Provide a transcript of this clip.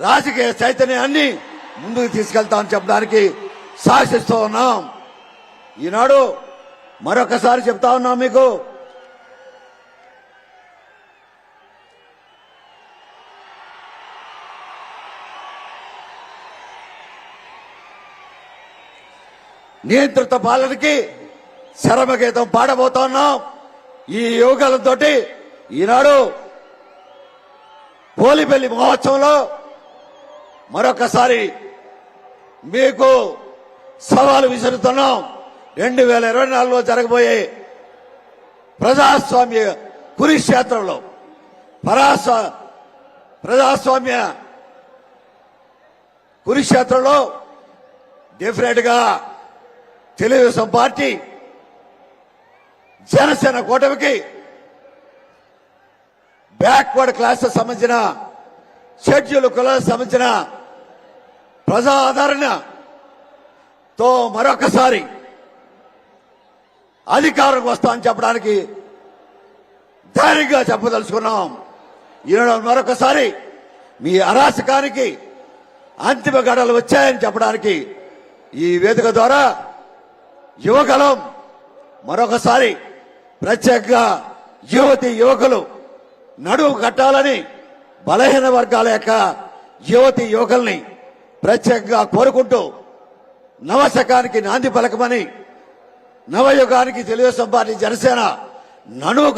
రాజకీయ చైతన్యాన్ని ముందుకు తీసుకెళ్తామని చెప్పడానికి సాహసిస్తూ ఉన్నాం. ఈనాడు మరొకసారి చెప్తా ఉన్నాం మీకు. నియంత్రిత పాలనకి శరమగీతం పాడబోతున్నాం ఈ యోగాలతోటి ఈనాడు పోలిపల్లి మహోత్సవంలో మరొకసారి మీకు సవాలు విసురుతున్నాం. రెండు వేల ఇరవై నాలుగులో జరగబోయే ప్రజాస్వామ్య కురుక్షేత్రంలో పరాస్వా ప్రజాస్వామ్య కురుక్షేత్రంలో డెఫినెట్గా తెలుగుదేశం పార్టీ జనసేన కూటమికి బ్యాక్వర్డ్ క్లాస్ సంబంధించిన షెడ్యూల్ కులాలకు సంబంధించిన ప్రజాదరణ తో మరొకసారి అధికారం వస్తామని చెప్పడానికి ధైర్యంగా చెప్పదలుచుకున్నాం. ఈనాడు మరొకసారి మీ అరాచకానికి అంతిమ గడలు వచ్చాయని చెప్పడానికి ఈ వేదిక ద్వారా యువకులం మరొకసారి ప్రత్యేకంగా యువతి యువకులు నడువు కట్టాలని బలహీన వర్గాల యొక్క యువతి యువకుల్ని ప్రత్యేకంగా కోరుకుంటూ నవశకానికి నాంది పలకమని నవయుగానికి తెలుగుదేశం పార్టీ జనసేన నడువు